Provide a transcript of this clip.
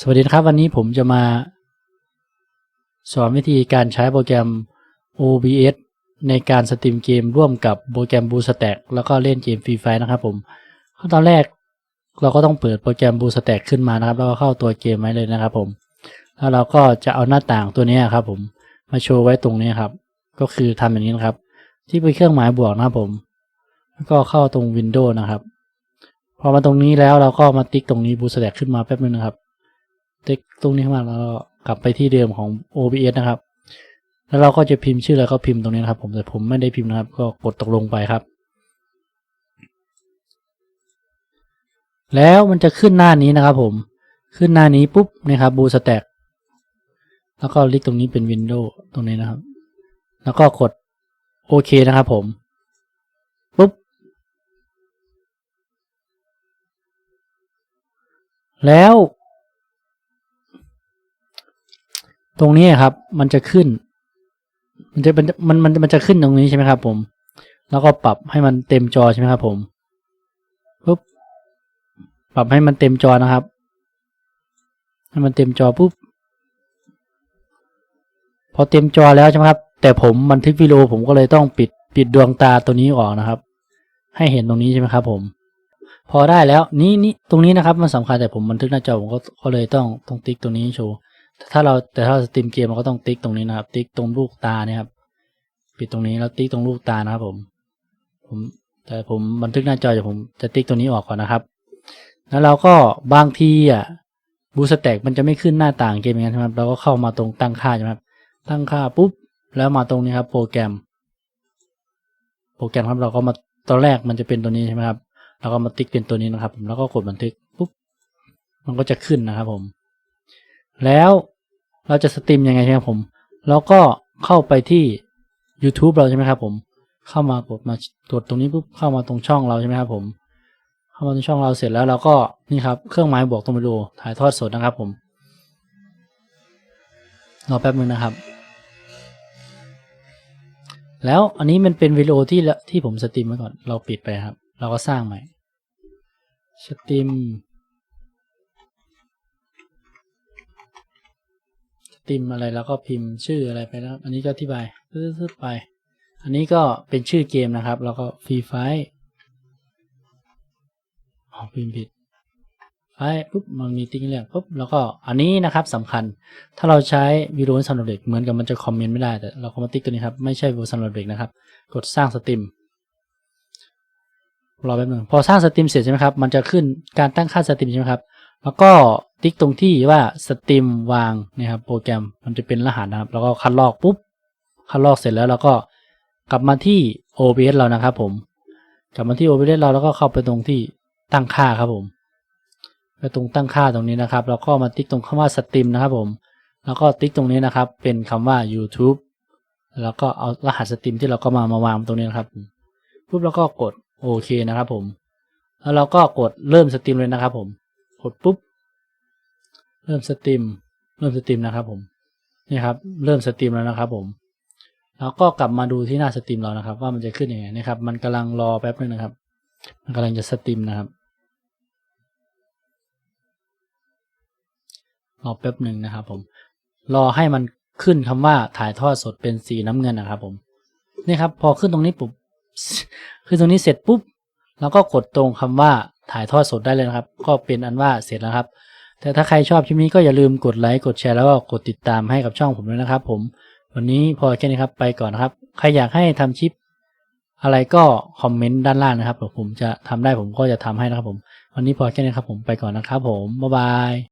สวัสดีครับ วันนี้ผมจะมา สอนวิธีการใช้โปรแกรม OBS ในการสตรีมเกมร่วมกับโปรแกรม BlueStack แล้วก็เล่นเกม Free Fire นะครับผมขั้นตอนแรกเราก็ต้องเปิดโปรแกรม BlueStack ขึ้นมานะครับ แล้วก็เข้าตัวเกมไว้เลยนะครับผมแล้วเราก็จะเอาหน้าต่างตัวนี้ครับผมมาโชว์ไว้ตรงนี้ครับ ก็คือทำอย่างนี้นครับ ที่เป็นเครื่องหมายบวกนะครับผม แล้วก็เข้าตรง Windows นะครับ พอมาตรงนี้แล้วเราก็มาติ๊กตรงนี้ BlueStack ขึ้นมาแป๊บนึงนะครับ ติ๊กตรงนี้ขึ้นมาแล้วก็กลับไปที่เดิมของ OBS นะครับ แล้วเราก็จะพิมพ์ชื่ออะไรก็พิมพ์ตรงนี้นะครับ ผมแต่ผมไม่ได้พิมพ์นะครับ ก็กดตกลงไปครับ แล้วมันจะขึ้นหน้านี้นะครับ ผมขึ้นหน้านี้ปุ๊บนะครับบูสแต็กแล้วก็ลิกตรงนี้เป็น Windows ตรงนี้นะครับ แล้วก็กดโอเคนะครับผมปุ๊บ แล้ว ตรงนี้ครับ มันจะขึ้น มันจะมันมันมันจะขึ้นตรงนี้ใช่ไหมครับ ผม แล้วก็ปรับให้มันเต็มจอใช่ไหมครับ ผมปุ๊บปรับให้มันเต็มจอนะครับ ให้มันเต็มจอปุ๊บพอเต็มจอแล้วใช่ไหมครับ แต่ผมบันทึกวิดีโอผมก็เลยต้องปิดปิดดวงตาตัวนี้ออกนะครับ ให้เห็นตรงนี้ใช่ไหมครับ ผม พอได้แล้วนี่นี่ตรงนี้นะครับ มันสำคัญแต่ผมบันทึกหน้าจอผมก็ก็เลยต้องต้องติ๊กตรงนี้โชว์ ถ้าเราแต่ถ้าสตรีมเกมเราก็ต้องติ๊กตรงนี้นะครับ ติ๊กตรงลูกตาเนี่ยครับ ปิดตรงนี้แล้วติ๊กตรงลูกตานะครับผม ผมแต่ผมบันทึกหน้าจอเดี๋ยวผมจะติ๊กตัวนี้ออกก่อนนะครับ แล้วเราก็บางทีอะบูสแต็กมันจะไม่ขึ้นหน้าต่างเกมอย่างนั้นใช่ไหมครับ เราก็เข้ามาตรงตั้งค่าใช่ไหมครับ ตั้งค่าปุ๊บแล้วมาตรงนี้ครับ โปรแกรม โปรแกรมครับเราก็มาตอนแรกมันจะเป็นตัวนี้ใช่ไหมครับเราก็มาติ๊กเป็นตัวนี้นะครับ ผมแล้วก็กดบันทึกปุ๊บมันก็จะขึ้นนะครับผม แล้วเราจะสตรีมยังไงใช่ไหมผมเราก็เข้าไปที่ YouTube เราใช่ไหมครับผม เข้ามากดมากดตรงนี้ปุ๊บเข้ามาตรงช่องเราใช่ไหมครับผม เข้ามาตรงช่องเราเสร็จแล้วเราก็นี่ครับเครื่องหมายบวกตรงไปดูถ่ายทอดสดนะครับผมรอแป๊บนึงนะครับ แล้วอันนี้มันเป็นวิดีโอที่ที่ผมสตรีมไว้ก่อน เราปิดไปครับ เราก็สร้างใหม่ สตรีม ติมอะไรแล้วก็พิมพ์ชื่ออะไรไปนะครับอันนี้ก็อธิบายซึบๆไป อันนี้ก็เป็นชื่อเกมนะครับ แล้วก็ฟรีไฟอ๋อพิมพ์ผิดไฟปุ๊บมันมีติ๊กเรียกปุ๊บแล้วก็อันนี้นะครับสำคัญ ถ้าเราใช้วิดีโอสำหรับเด็กเหมือนกับมันจะคอมเมนต์ไม่ได้แต่เราก็มาติ๊กตัวนี้ครับไม่ใช่วิดีโอสำหรับเด็กนะครับ กดสร้างสตรีมรอแป๊บนึงพอสร้างสตรีมเสร็จใช่ไหมครับมันจะขึ้นการตั้งค่าสตรีมใช่ไหมครับ แล้วก็ติ๊กตรงที่ว่าสตรีมวางนะครับโปรแกรมมันจะเป็นรหัสนะครับ แล้วก็คัดลอกปุ๊บคัดลอกเสร็จแล้วเราก็กลับมาที่ OBS เรานะครับผม กลับมาที่ OBS เราแล้วก็เข้าไปตรงที่ตั้งค่าครับผม ไปตรงตั้งค่าตรงนี้นะครับ แล้วก็มาติ๊กตรงคำว่าสตรีมนะครับผม แล้วก็ติ๊กตรงนี้นะครับ เป็นคำว่า YouTube แล้วก็เอารหัสสตรีมที่เราก็มามาวางตรงนี้นะครับปุ๊บแล้วก็กดโอเคนะครับผม แล้วเราก็กดเริ่มสตรีมเลยนะครับผม ดปุ๊บ เริ่มสตรีม เริ่มสตรีมนะครับผม นี่ครับ เริ่มสตรีมแล้วนะครับผม แล้วก็กลับมาดูที่หน้าสตรีมเรานะครับ ว่ามันจะขึ้นยังไงนะครับ มันกำลังรอแป๊บนึงนะครับ มันกำลังจะสตรีมนะครับ รอแป๊บหนึ่งนะครับผม รอให้มันขึ้นคำว่าถ่ายทอดสดเป็นสีน้ำเงินนะครับผม นี่ครับ พอขึ้นตรงนี้ปุ๊บ ขึ้นตรงนี้เสร็จปุ๊บ แล้วก็กดตรงคำว่า ถ่ายทอดสดได้เลยนะครับ ก็เป็นอันว่าเสร็จแล้วครับ แต่ถ้าใครชอบคลิปนี้ก็อย่าลืมกดไลค์กดแชร์แล้วก็กดติดตามให้กับช่องผมด้วยนะครับ ผมวันนี้พอแค่นี้ครับไปก่อนนะครับ ใครอยากให้ทำคลิปอะไรก็คอมเมนต์ด้านล่างนะครับผมจะทำได้ผมก็จะทำให้นะครับผม วันนี้พอแค่นี้ครับผมไปก่อนนะครับผมบ๊ายบาย